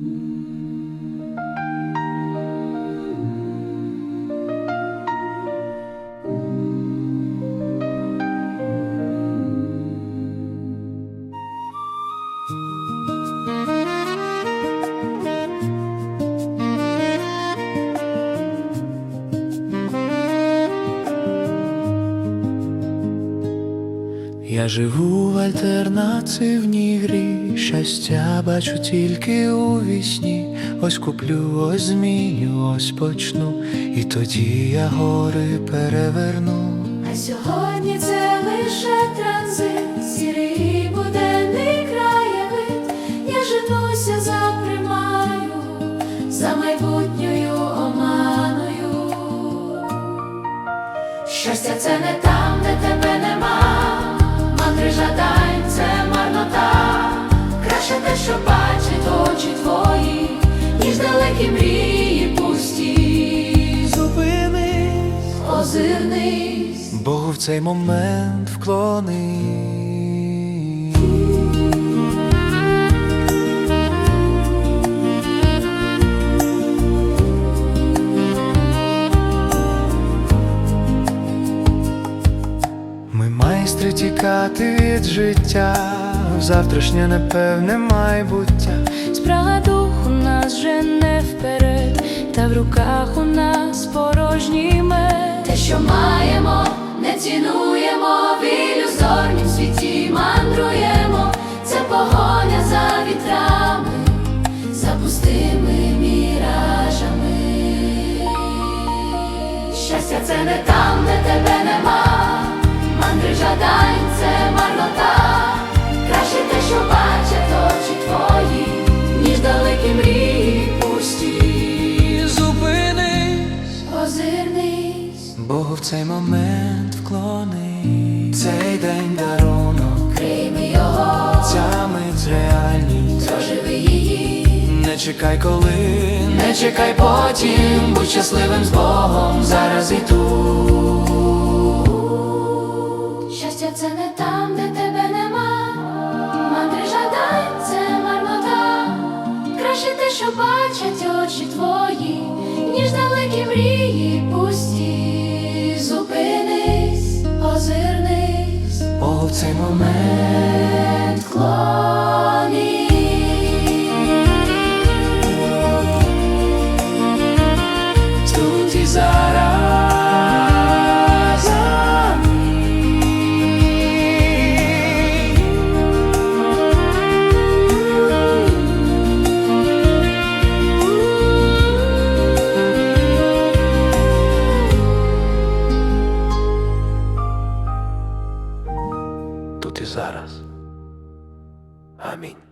Mm. Я живу в альтернативній грі, щастя бачу тільки у вісні. Ось куплю, ось зміню, ось почну, і тоді я гори переверну. А сьогодні це лише транзит, сірий буденний краєвид. Я женуся за примаю, за майбутньою оманою. Щастя, це не там, Озирнись. Богу в цей момент вклони. Ми майстри тікати від життя, в завтрашнє непевне майбуття. Спрага духу маємо, не цінуємо, в ілюзорнім світі мандруємо. Це погоня за вітрами, за пустими міражами. Щастя, це не там, де тебе нема. Мандри жадань, в цей момент вклони. Цей день дарунок, прийми його, ця мить реальність. проживи її. Не чекай коли, не чекай потім, будь щасливим з Богом, зараз і тут. Щастя, це не там, де тебе Богу цей момент. клоні. Зараз. Амінь.